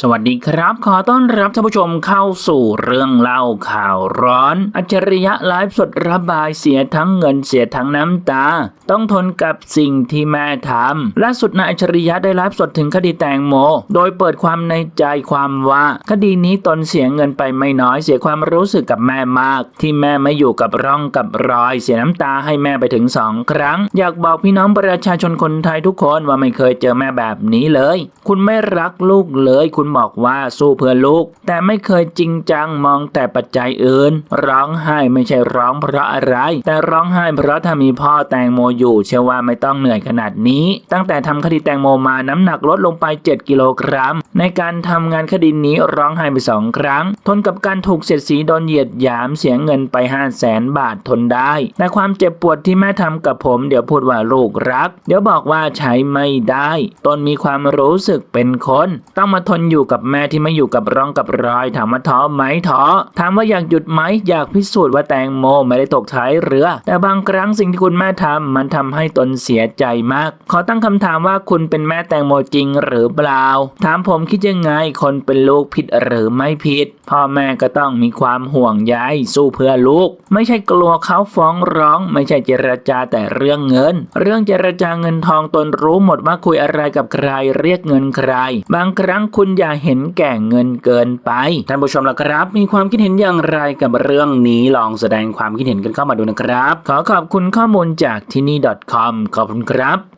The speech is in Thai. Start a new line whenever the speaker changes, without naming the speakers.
สวัสดีครับ ขอต้อนรับท่านผู้ชมเข้าสู่เรื่องเล่าข่าวร้อน อัจฉริยะไลฟ์สดระบายเสียทั้งเงินเสียทั้งน้ำตา ต้องทนกับสิ่งที่แม่ทำล่าสุดนายอัจฉริยะได้ไลฟ์สดถึงคดีแตงโม โดยเปิดความในใจความว่า คดีนี้ตนเสียเงินไปไม่น้อยเสียความรู้สึกกับแม่มาก ที่แม่ไม่อยู่กับร่องกับรอย เสียน้ำตาให้แม่ไปถึงสองครั้ง อยากบอกพี่น้องประชาชนคนไทยทุกคนว่าไม่เคยเจอแม่แบบนี้เลย คุณไม่รักลูกเลยคุณบอกว่าสู้เพื่อลูก แต่ไม่เคยจริงจังมองแต่ปัจจัยอื่น ร้องไห้ไม่ใช่ร้องเพราะอะไร แต่ร้องไห้เพราะถ้ามีพ่อแตงโมอยู่ เชื่อว่าไม่ต้องเหนื่อยขนาดนี้ ตั้งแต่ทำคดีแตงโมมาน้ำหนักลดลงไป 7 กิโลกรัม ในการทำงานคดีนี้ร้องไห้ไปสองครั้ง ทนกับการถูกเสียดสีโดนเหยียดหยามเสียเงินไป 5 0 0แสนบาททนได้ แต่ความเจ็บปวดที่แม่ทำกับผมเดี๋ยวพูดว่าลูกรัก เดี๋ยวบอกว่าใช้ไม่ได้ ตนมีความรู้สึกเป็นคน ต้องมาทนอยู่กับแม่ที่ไม่อยู่กับร่องกับรอย ถามว่าท้อไหมท้อถามว่าอยากหยุดไหมอยากพิสูจน์ว่าแตงโมไม่ได้ตกท้ายเรือ แต่บางครั้งสิ่งที่คุณแม่ทำมันทำให้ตนเสียใจมาก ขอตั้งคำถามว่าคุณเป็นแม่แตงโมจริงหรือเปล่า ถามผมคิดยังไงคนเป็นลูกผิดหรือไม่ผิด พ่อแม่ก็ต้องมีความห่วงใยสู้เพื่อลูก ไม่ใช่กลัวเขาฟ้องร้อง ไม่ใช่เจรจาแต่เรื่องเงิน เรื่องเจรจาเงินทองตนรู้หมดว่าคุยอะไรกับใครเรียกเงินใคร บางครั้งคุณอย่าเห็นแก่เงินเกินไปท่านผู้ชมล่ะครับ มีความคิดเห็นอย่างไรกับเรื่องนี้ลองแสดงความคิดเห็นกันเข้ามาดูนะครับ ขอขอบคุณข้อมูลจากที่นี่ .com ขอบคุณครับ